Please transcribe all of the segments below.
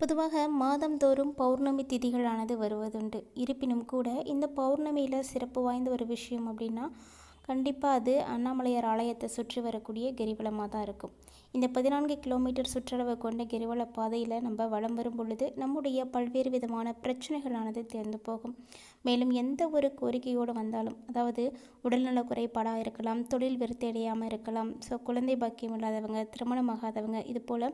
பொதுவாக மாதந்தோறும் பௌர்ணமி திதிகளானது வருவதுண்டு. இருப்பினும் கூட இந்த பௌர்ணமியில் சிறப்பு வாய்ந்த ஒரு விஷயம் அப்படின்னா கண்டிப்பாக அது அண்ணாமலையார் ஆலயத்தை சுற்றி வரக்கூடிய கிரிவலமாக தான் இருக்கும். இந்த பதினான்கு கிலோமீட்டர் சுற்றளவு கொண்ட கிரிவல பாதையில் நம்ம வலம் வரும் பொழுது நம்முடைய பல்வேறு விதமான பிரச்சனைகளானது தேர்ந்து போகும். மேலும் எந்த ஒரு கோரிக்கையோடு வந்தாலும் அதாவது உடல்நல குறைபாடாக இருக்கலாம் தொழில் விருத்தி அடையாமல் இருக்கலாம் ஸோ குழந்தை பாக்கியம் இல்லாதவங்க திருமணமாகாதவங்க இது போல்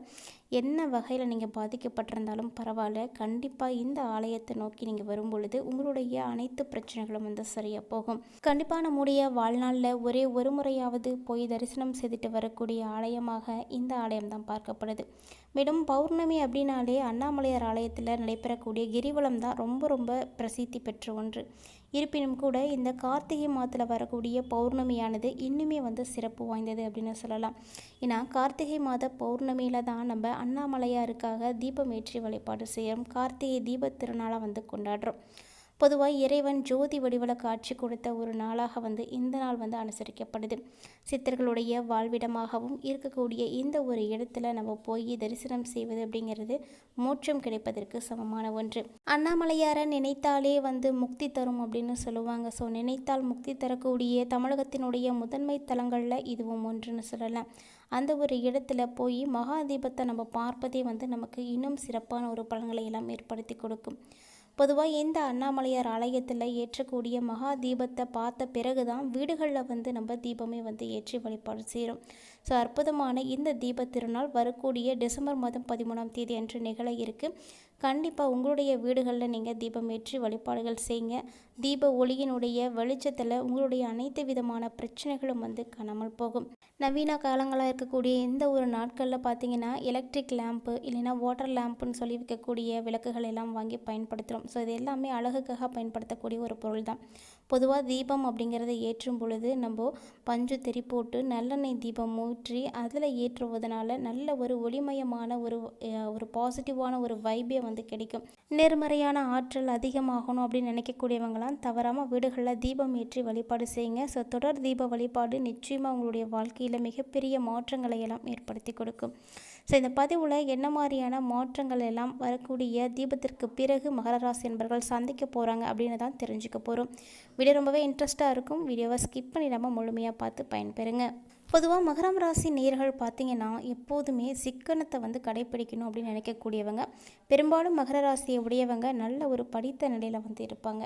என்ன வகையில் நீங்கள் பாதிக்கப்பட்டிருந்தாலும் பரவாயில்ல. கண்டிப்பாக இந்த ஆலயத்தை நோக்கி நீங்கள் வரும் பொழுது உங்களுடைய அனைத்து பிரச்சனைகளும் வந்து சரியாக போகும். கண்டிப்பாக நம்முடைய வாழ்நாளில் ஒரே ஒரு முறையாவது போய் தரிசனம் செய்துட்டு வரக்கூடிய ஆலயமாக இந்த ஆலயம் தான் பார்க்கப்படுது. மேலும் பௌர்ணமி அப்படின்னாலே அண்ணாமலையார் ஆலயத்தில் நடைபெறக்கூடிய கிரிவலம் தான் ரொம்ப ரொம்ப பிரசித்தி பெற்ற ஒன்று. இருப்பினும் கூட இந்த கார்த்திகை மாதத்தில் வரக்கூடிய பௌர்ணமியானது இன்னுமே வந்து சிறப்பு வாய்ந்தது அப்படின்னு சொல்லலாம். ஏன்னா கார்த்திகை மாத பௌர்ணமியில் தான் நம்ம அண்ணாமலையாருக்காக தீபம் ஏற்றி வழிபாடு செய்கிறோம் கார்த்திகை தீபத் திருநாளாக வந்து கொண்டாடுறோம். பொதுவாக இறைவன் ஜோதி வடிவில் காட்சி கொடுத்த ஒரு நாளாக வந்து இந்த நாள் வந்து அனுசரிக்கப்படுது. சித்தர்களுடைய வாழ்விடமாகவும் இருக்கக்கூடிய இந்த ஒரு இடத்துல நம்ம போய் தரிசனம் செய்வது அப்படிங்கிறது மோட்சம் கிடைப்பதற்கு சமமான ஒன்று. அண்ணாமலையாரை நினைத்தாலே வந்து முக்தி தரும் அப்படின்னு சொல்லுவாங்க. ஸோ நினைத்தால் முக்தி தரக்கூடிய தமிழகத்தினுடைய முதன்மை தலங்களில் இதுவும் ஒன்றுன்னு சொல்லலாம். அந்த ஒரு இடத்துல போய் மகா தீபத்தை நம்ம பார்ப்பதே வந்து நமக்கு இன்னும் சிறப்பான ஒரு பலன்களை எல்லாம் ஏற்படுத்தி கொடுக்கும். பொதுவாக இந்த அண்ணாமலையார் ஆலயத்தில் ஏற்றக்கூடிய மகா தீபத்தை பார்த்த பிறகு தான் வீடுகளில் வந்து நம்ம தீபமே வந்து ஏற்றி வழிபாடு செய்கிறோம் ஸோ அற்புதமான இந்த தீப திருநாள் வரக்கூடிய டிசம்பர் மாதம் பதிமூணாம் தேதி அன்று நிகழ இருக்குது கண்டிப்பாக உங்களுடைய வீடுகளில் நீங்கள் தீபம் ஏற்றி வழிபாடுகள் செய்யுங்க தீப ஒளியினுடைய வெளிச்சத்தில் உங்களுடைய அனைத்து விதமான பிரச்சனைகளும் வந்து காணாமல் போகும். நவீன காலங்களாக இருக்கக்கூடிய எந்த ஒரு நாட்களில் பார்த்தீங்கன்னா எலக்ட்ரிக் லேம்ப்பு இல்லைன்னா வாட்டர் லேம்ப்புன்னு சொல்லி விற்கக்கூடிய விளக்குகள் எல்லாம் வாங்கி பயன்படுத்துகிறோம் ஸோ இது எல்லாமே அழகுக்காக பயன்படுத்தக்கூடிய ஒரு பொருள் தான் பொதுவாக தீபம் அப்படிங்கிறத ஏற்றும் பொழுது நம்ம பஞ்சு தெரி போட்டு நல்லெண்ணெய் தீபம் ஊற்றி அதில் ஏற்றுவதனால நல்ல ஒரு ஒளிமயமான ஒரு ஒரு பாசிட்டிவான ஒரு வைபே வந்து கிடைக்கும். நேர்மறையான ஆற்றல் அதிகமாகணும் அப்படின்னு நினைக்கக்கூடியவங்களாம் தவறாமல் வீடுகளில் தீபம் ஏற்றி வழிபாடு செய்யுங்க. ஸோ தொடர் தீப வழிபாடு நிச்சயமாக உங்களுடைய வாழ்க்கையில் மிகப்பெரிய மாற்றங்களை எல்லாம் ஏற்படுத்தி கொடுக்கும். ஸோ இந்த பதிவில் என்ன மாதிரியான மாற்றங்கள் எல்லாம் வரக்கூடிய தீபத்திற்கு பிறகு மகர ராசி என்பர்கள் சந்திக்க போகிறாங்க அப்படின்னு தான் தெரிஞ்சுக்க போகிறோம் வீடியோ ரொம்பவே இன்ட்ரெஸ்ட்டாக இருக்கும். வீடியோவை ஸ்கிப் பண்ணிடாமல் முழுமையாக பார்த்து பயன்பெறுங்க. பொதுவாக மகரம் ராசி நேர்கள் பார்த்தீங்கன்னா எப்போதுமே சிக்கனத்தை வந்து கடைப்பிடிக்கணும் அப்படின்னு நினைக்கக்கூடியவங்க. பெரும்பாலும் மகர ராசியை உடையவங்க நல்ல ஒரு படித்த நிலையில் வந்து இருப்பாங்க.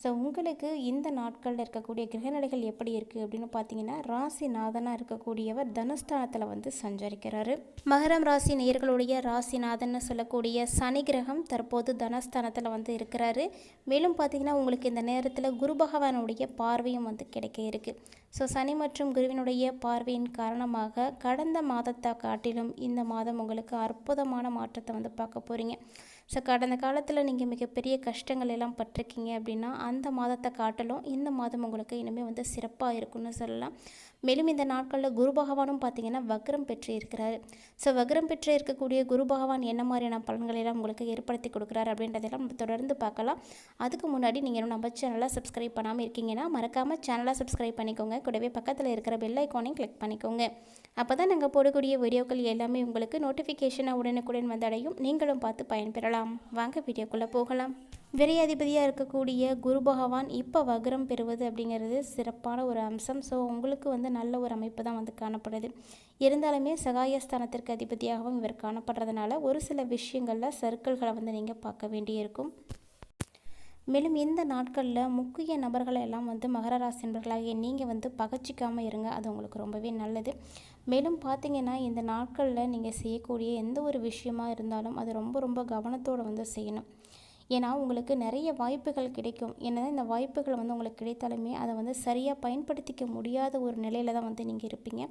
ஸோ உங்களுக்கு இந்த நாட்களில் இருக்கக்கூடிய கிரகநிலைகள் எப்படி இருக்குது அப்படின்னு பார்த்தீங்கன்னா ராசிநாதனாக இருக்கக்கூடியவர் தனுஸ்தானத்தில் வந்து சஞ்சரிக்கிறாரு. மகரம் ராசி நேர்களுடைய ராசிநாதன்னு சொல்லக்கூடிய சனி கிரகம் தற்போது தனஸ்தானத்தில் வந்து இருக்கிறாரு. மேலும் பார்த்தீங்கன்னா உங்களுக்கு இந்த நேரத்தில் குரு பகவானுடைய பார்வையும் வந்து கிடைக்க இருக்குது ஸோ சனி மற்றும் குருவினுடைய பார்வையின் காரணமாக கடந்த மாதத்தை காட்டிலும் இந்த மாதம் உங்களுக்கு அற்புதமான மாற்றத்தை வந்து பார்க்க போகிறீங்க ஸோ கடந்த காலத்தில் நீங்கள் மிகப்பெரிய கஷ்டங்கள் எல்லாம் பட்டிருக்கீங்க அப்படின்னா அந்த மாதத்தை காட்டலும் இந்த மாதம் உங்களுக்கு இனிமேல் வந்து சிறப்பாக இருக்கும்னு சொல்லலாம். மேலும் இந்த நாட்களில் குரு பகவானும் பார்த்தீங்கன்னா வக்ரம் பெற்று இருக்கிறார். ஸோ வக்ரம் பெற்று இருக்கக்கூடிய குரு பகவான் என்ன மாதிரியான பலன்களை எல்லாம் உங்களுக்கு ஏற்படுத்தி கொடுக்குறாரு அப்படின்றதெல்லாம் நம்ம தொடர்ந்து பார்க்கலாம். அதுக்கு முன்னாடி நீங்கள் நம்ம சேனலை சப்ஸ்கிரைப் பண்ணாமல் இருக்கீங்கன்னா மறக்காமல் சேனலை சப்ஸ்கிரைப் பண்ணிக்கோங்க. கூடவே பக்கத்தில் இருக்கிற பெல் ஐக்கானையும் கிளிக் பண்ணிக்கோங்க. அப்போ தான் நாங்கள் போடக்கூடிய வீடியோக்கள் எல்லாமே உங்களுக்கு நோட்டிஃபிகேஷனாக உடனுக்குடன் வந்தடையும் நீங்களும் பார்த்து பயன்பெறலாம். வாங்க வீடியோக்குள்ளே போகலாம். விரையாதிபதியாக இருக்கக்கூடிய குரு பகவான் இப்போ வக்ரம் பெறுவது அப்படிங்கிறது சிறப்பான ஒரு அம்சம். ஸோ உங்களுக்கு வந்து நல்ல ஒரு அமைப்பு தான் வந்து காணப்படுது. இருந்தாலுமே சகாயஸ்தானத்திற்கு அதிபதியாகவும் இவர் காணப்படுறதுனால ஒரு சில விஷயங்களில் சர்க்கிள்களை வந்து நீங்கள் பார்க்க வேண்டியிருக்கும். மேலும் இந்த நாட்களில் முக்கிய நபர்களை எல்லாம் வந்து மகர ராசி நபர்களாகிய நீங்கள் வந்து பகச்சிக்காமல் இருங்க. அது உங்களுக்கு ரொம்பவே நல்லது. மேலும் பார்த்தீங்கன்னா இந்த நாட்களில் நீங்கள் செய்யக்கூடிய எந்த ஒரு விஷயமாக இருந்தாலும் அது ரொம்ப ரொம்ப கவனத்தோடு வந்து செய்யணும். ஏன்னா உங்களுக்கு நிறைய வாய்ப்புகள் கிடைக்கும். என்னதான் இந்த வாய்ப்புகள் வந்து உங்களுக்கு கிடைத்தாலுமே அதை வந்து சரியாக பயன்படுத்திக்க முடியாத ஒரு நிலையில தான் வந்து நீங்கள் இருப்பீங்க.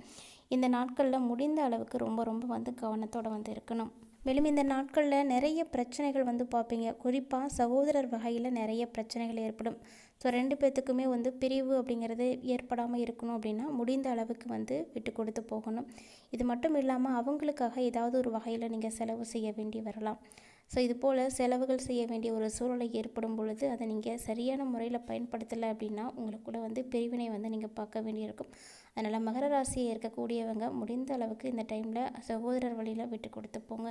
இந்த நாட்களில் முடிந்த அளவுக்கு ரொம்ப ரொம்ப வந்து கவனத்தோடு வந்து இருக்கணும். மேலும் இந்த நாட்களில் நிறைய பிரச்சனைகள் வந்து பார்ப்பீங்க. குறிப்பாக சகோதரர் வகையில் நிறைய பிரச்சனைகள் ஏற்படும். ஸோ ரெண்டு பேர்த்துக்குமே வந்து பிரிவு அப்படிங்கிறது ஏற்படாமல் இருக்கணும் அப்படின்னா முடிந்த அளவுக்கு வந்து விட்டு கொடுத்து போகணும். இது மட்டும் இல்லாமல் அவங்களுக்காக ஏதாவது ஒரு வகையில் நீங்கள் செலவு செய்ய வேண்டி வரலாம். ஸோ இது போல் செலவுகள் செய்ய வேண்டிய ஒரு சூழ்நிலை ஏற்படும் பொழுது அதை நீங்கள் சரியான முறையில் பயன்படுத்தலை அப்படின்னா உங்களுக்குள்ள வந்து பிரிவினை வந்து நீங்கள் பார்க்க வேண்டியிருக்கும். அதனால் மகர ராசியை இருக்கக்கூடியவங்க முடிந்த அளவுக்கு இந்த டைமில் சகோதரர் வழியில் விட்டு கொடுத்து போங்க.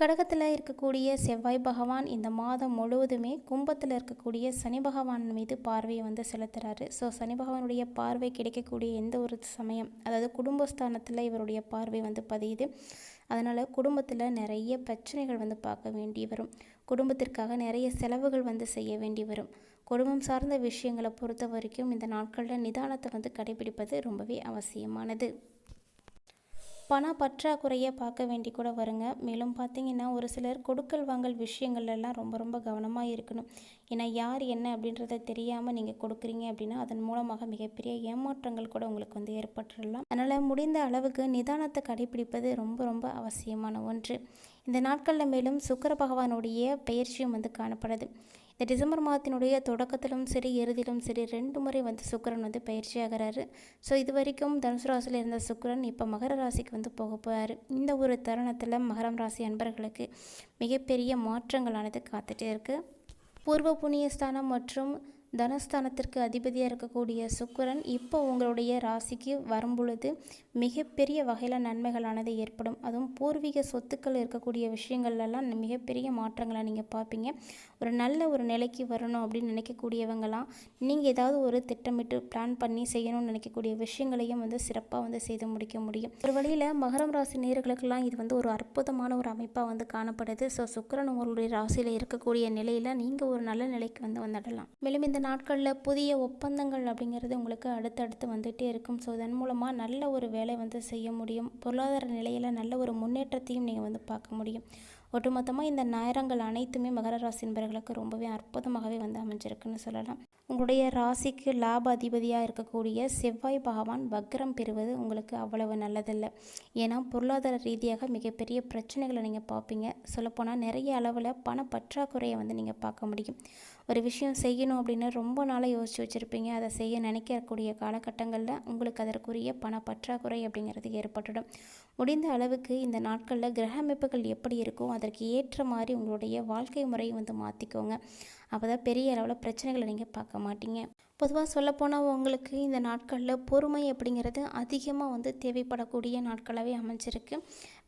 கடகத்தில் இருக்கக்கூடிய செவ்வாய் பகவான் இந்த மாதம் முழுவதுமே கும்பத்தில் இருக்கக்கூடிய சனி பகவான் மீது பார்வையை வந்து செலுத்துகிறாரு ஸோ சனி பகவானுடைய பார்வை கிடைக்கக்கூடிய எந்த ஒரு சமயம் அதாவது குடும்பஸ்தானத்தில் இவருடைய பார்வை வந்து பதியுது. அதனால் குடும்பத்தில் நிறைய பிரச்சனைகள் வந்து பார்க்க வேண்டி வரும். குடும்பத்திற்காக நிறைய செலவுகள் வந்து செய்ய வேண்டி வரும். குடும்பம் சார்ந்த விஷயங்களை பொறுத்த வரைக்கும் இந்த நாட்களில் நிதானத்தை வந்து கடைபிடிப்பது ரொம்பவே அவசியமானது. பண பற்றாக்குறையை பார்க்க வேண்டி கூட வருங்க. மேலும் பார்த்தீங்கன்னா ஒரு சிலர் கொடுக்கல் வாங்கல் விஷயங்கள்லாம் ரொம்ப ரொம்ப கவனமாக இருக்கணும். ஏன்னா யார் என்ன அப்படின்றத தெரியாமல் நீங்கள் கொடுக்குறீங்க அப்படின்னா அதன் மூலமாக மிகப்பெரிய ஏமாற்றங்கள் கூட உங்களுக்கு வந்து ஏற்பட்டுடலாம் அதனால் முடிந்த அளவுக்கு நிதானத்தை கடைபிடிப்பது ரொம்ப ரொம்ப அவசியமான ஒன்று. இந்த நாட்களில் மேலும் சுக்கர பகவானுடைய பயிற்சியும் வந்து காணப்படுது. இந்த டிசம்பர் மாதத்தினுடைய தொடக்கத்திலும் சரி இறுதியிலும் சரி ரெண்டு முறை வந்து சுக்கரன் வந்து பயிற்சி ஆகிறாரு ஸோ இது வரைக்கும் தனுசு ராசியில் இருந்த சுக்கரன் இப்போ மகர ராசிக்கு வந்து போக போகிறார் இந்த ஒரு தருணத்தில் மகரம் ராசி அன்பர்களுக்கு மிகப்பெரிய மாற்றங்களானது காத்துட்டே இருக்குது பூர்வ புண்ணியஸ்தானம் மற்றும் தனஸ்தானத்திற்கு அதிபதியாக இருக்கக்கூடிய சுக்கரன் இப்போ உங்களுடைய ராசிக்கு வரும்பொழுது மிகப்பெரிய வகையில் நன்மைகளானது ஏற்படும். அதுவும் பூர்வீக சொத்துக்கள் இருக்கக்கூடிய விஷயங்கள்லாம் மிகப்பெரிய மாற்றங்களை நீங்கள் பார்ப்பீங்க. ஒரு நல்ல ஒரு நிலைக்கு வரணும் அப்படின்னு நினைக்கக்கூடியவங்களாம் நீங்கள் ஏதாவது ஒரு திட்டமிட்டு பிளான் பண்ணி செய்யணும்னு நினைக்கக்கூடிய விஷயங்களையும் வந்து சிறப்பாக வந்து செய்து முடிக்க முடியும். ஒரு வழியில் மகரம் ராசி நேர்களுக்கெல்லாம் இது வந்து ஒரு அற்புதமான ஒரு அமைப்பாக வந்து காணப்படுது. ஸோ சுக்கிரன் உங்களுடைய ராசியில் இருக்கக்கூடிய நிலையில் நீங்கள் ஒரு நல்ல நிலைக்கு வந்து வந்துடலாம். மேலும் இந்த நாட்களில் புதிய ஒப்பந்தங்கள் அப்படிங்கிறது உங்களுக்கு அடுத்தடுத்து வந்துகிட்டே இருக்கும். ஸோ இதன் மூலமாக நல்ல ஒரு வேலை வந்து செய்ய முடியும். பொருளாதார நிலையில் நல்ல ஒரு முன்னேற்றத்தையும் நீங்கள் வந்து பார்க்க முடியும். ஒட்டுமொத்தமாக இந்த நேரங்கள் அனைத்துமே மகர ராசி என்பவர்களுக்கு ரொம்பவே அற்புதமாகவே வந்து அமைஞ்சிருக்குன்னு சொல்லலாம். உங்களுடைய ராசிக்கு லாப அதிபதியாக இருக்கக்கூடிய செவ்வாய் பகவான் வக்ரம் பெறுவது உங்களுக்கு அவ்வளவு நல்லதில்லை. ஏன்னா பொருளாதார ரீதியாக மிகப்பெரிய பிரச்சனைகளை நீங்கள் பார்ப்பீங்க. சொல்லப்போனால் நிறைய அளவில் பண பற்றாக்குறையை வந்து நீங்கள் பார்க்க முடியும். ஒரு விஷயம் செய்யணும் அப்படின்னு ரொம்ப நாளாக யோசித்து வச்சுருப்பீங்க. அதை செய்ய நினைக்கக்கூடிய காலகட்டங்களில் உங்களுக்கு அதற்குரிய பண பற்றாக்குறை அப்படிங்கிறது ஏற்பட்டுடும். முடிந்த அளவுக்கு இந்த நாட்களில் கிரக அமைப்புகள் எப்படி இருக்கோ அதற்கு ஏற்ற மாதிரி உங்களுடைய வாழ்க்கை முறையை வந்து மாற்றிக்கோங்க அப்போ தான் பெரிய அளவில் பிரச்சனைகளை நீங்கள் பார்க்க மாட்டீங்க. பொதுவாக சொல்லப்போனால் உங்களுக்கு இந்த நாட்களில் பொறுமை அப்படிங்கிறது அதிகமாக வந்து தேவைப்படக்கூடிய நாட்களாகவே அமைஞ்சிருக்கு.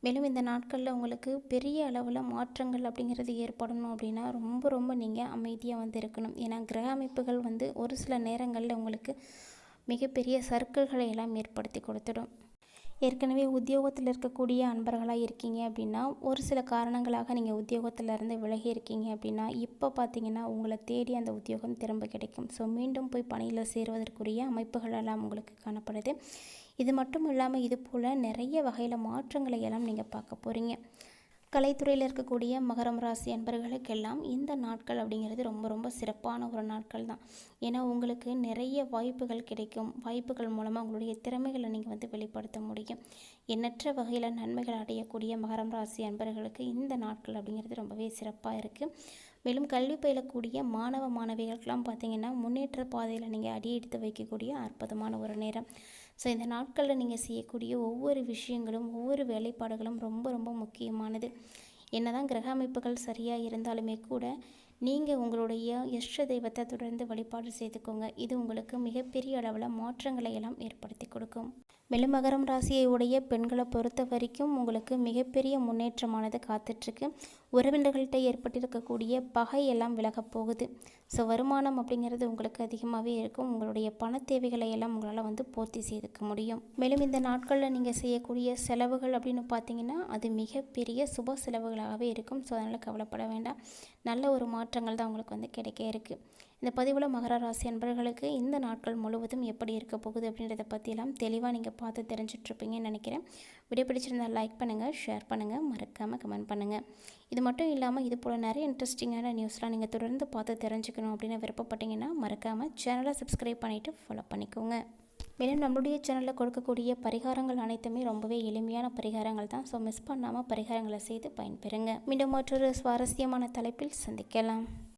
மேலும் இந்த நாட்களில் உங்களுக்கு பெரிய அளவில் மாற்றங்கள் அப்படிங்கிறது ஏற்படணும் அப்படின்னா ரொம்ப ரொம்ப நீங்கள் அமைதியாக வந்து இருக்கணும். ஏன்னா கிரக அமைப்புகள் வந்து ஒரு சில நேரங்களில் உங்களுக்கு மிகப்பெரிய சர்க்கிள்களை எல்லாம் ஏற்படுத்தி கொடுத்துடும். ஏற்கனவே உத்தியோகத்தில் இருக்கக்கூடிய அன்பர்களாக இருக்கீங்க அப்படின்னா ஒரு சில காரணங்களாக நீங்கள் உத்தியோகத்தில் இருந்து விலகி இருக்கீங்க அப்படின்னா இப்போ பார்த்தீங்கன்னா உங்களை தேடி அந்த உத்தியோகம் திரும்ப கிடைக்கும். ஸோ மீண்டும் போய் பணியில் சேருவதற்குரிய அமைப்புகள் எல்லாம் உங்களுக்கு காணப்படுது. இது மட்டும் இல்லாமல் இது போல் நிறைய வகையில் மாற்றங்களை எல்லாம் நீங்கள் பார்க்க போகிறீங்க கலைத்துறையில் இருக்கக்கூடிய மகரம் ராசி அன்பர்களுக்கெல்லாம் இந்த நாட்கள் அப்படிங்கிறது ரொம்ப ரொம்ப சிறப்பான ஒரு நாட்கள் தான். ஏன்னா உங்களுக்கு நிறைய வாய்ப்புகள் கிடைக்கும். வாய்ப்புகள் மூலமாக உங்களுடைய திறமைகளை நீங்கள் வந்து வெளிப்படுத்த முடியும். எண்ணற்ற வகையில் நன்மைகள் அடையக்கூடிய மகரம் ராசி அன்பர்களுக்கு இந்த நாட்கள் அப்படிங்கிறது ரொம்பவே சிறப்பாக இருக்குது மேலும் கல்வி பயிலக்கூடிய மாணவ மாணவிகளுக்கெல்லாம் பார்த்தீங்கன்னா முன்னேற்ற பாதையில் நீங்கள் அடி எடுத்து வைக்கக்கூடிய அற்புதமான ஒரு நேரம். ஸோ இந்த நாட்களில் நீங்கள் செய்யக்கூடிய ஒவ்வொரு விஷயங்களும் ஒவ்வொரு வேலைப்பாடுகளும் ரொம்ப ரொம்ப முக்கியமானது. என்னதான் கிரக அமைப்புகள் சரியாக இருந்தாலுமே கூட நீங்கள் உங்களுடைய இஷ்ட தெய்வத்தை தொடர்ந்து வழிபாடு செய்துக்கோங்க. இது உங்களுக்கு மிகப்பெரிய அளவில் மாற்றங்களை எல்லாம் ஏற்படுத்தி கொடுக்கும். மேலும் மகரம் ராசியை உடைய பெண்களை பொறுத்த வரைக்கும் உங்களுக்கு மிகப்பெரிய முன்னேற்றமானது காத்துட்ருக்கு. உறவினர்கள்ட்ட ஏற்பட்டிருக்கக்கூடிய பகை எல்லாம் விலகப் போகுது. ஸோ வருமானம் அப்படிங்கிறது உங்களுக்கு அதிகமாகவே இருக்கும். உங்களுடைய பண தேவைகளை எல்லாம் உங்களால் வந்து பூர்த்தி செய்துக்க முடியும். மேலும் இந்த நாட்களில் நீங்கள் செய்யக்கூடிய செலவுகள் அப்படின்னு பார்த்தீங்கன்னா அது மிகப்பெரிய சுப செலவுகளாகவே இருக்கும். ஸோ அதனால் கவலைப்பட வேண்டாம். நல்ல ஒரு மாற்றங்கள் தான் உங்களுக்கு வந்து கிடைக்க இருக்குது இந்த பதிவில் மகர ராசி அன்பர்களுக்கு இந்த நாட்கள் முழுவதும் எப்படி இருக்க போகுது அப்படின்றத பற்றியெல்லாம் தெளிவாக நீங்கள் பார்த்து தெரிஞ்சிட்ருப்பீங்கன்னு நினைக்கிறேன். வீடியோ பிடிச்சிருந்தால் லைக் பண்ணுங்கள் ஷேர் பண்ணுங்கள் மறக்காமல் கமெண்ட் பண்ணுங்கள் இது மட்டும் இல்லாமல் இது போல் நிறைய இன்ட்ரெஸ்டிங்கான நியூஸ்லாம் நீங்கள் தொடர்ந்து பார்த்து தெரிஞ்சுக்கணும் அப்படின்னு விருப்பப்பட்டீங்கன்னா மறக்காமல் சேனலை சப்ஸ்கிரைப் பண்ணிவிட்டு ஃபாலோ பண்ணிக்கோங்க. மேலும் நம்மளுடைய சேனலில் கொடுக்கக்கூடிய பரிகாரங்கள் அனைத்துமே ரொம்பவே எளிமையான பரிகாரங்கள் தான். ஸோ மிஸ் பண்ணாமல் பரிகாரங்களை செய்து பயன்பெறுங்க. மீண்டும் மற்றொரு சுவாரஸ்யமான தலைப்பில் சந்திக்கலாம்.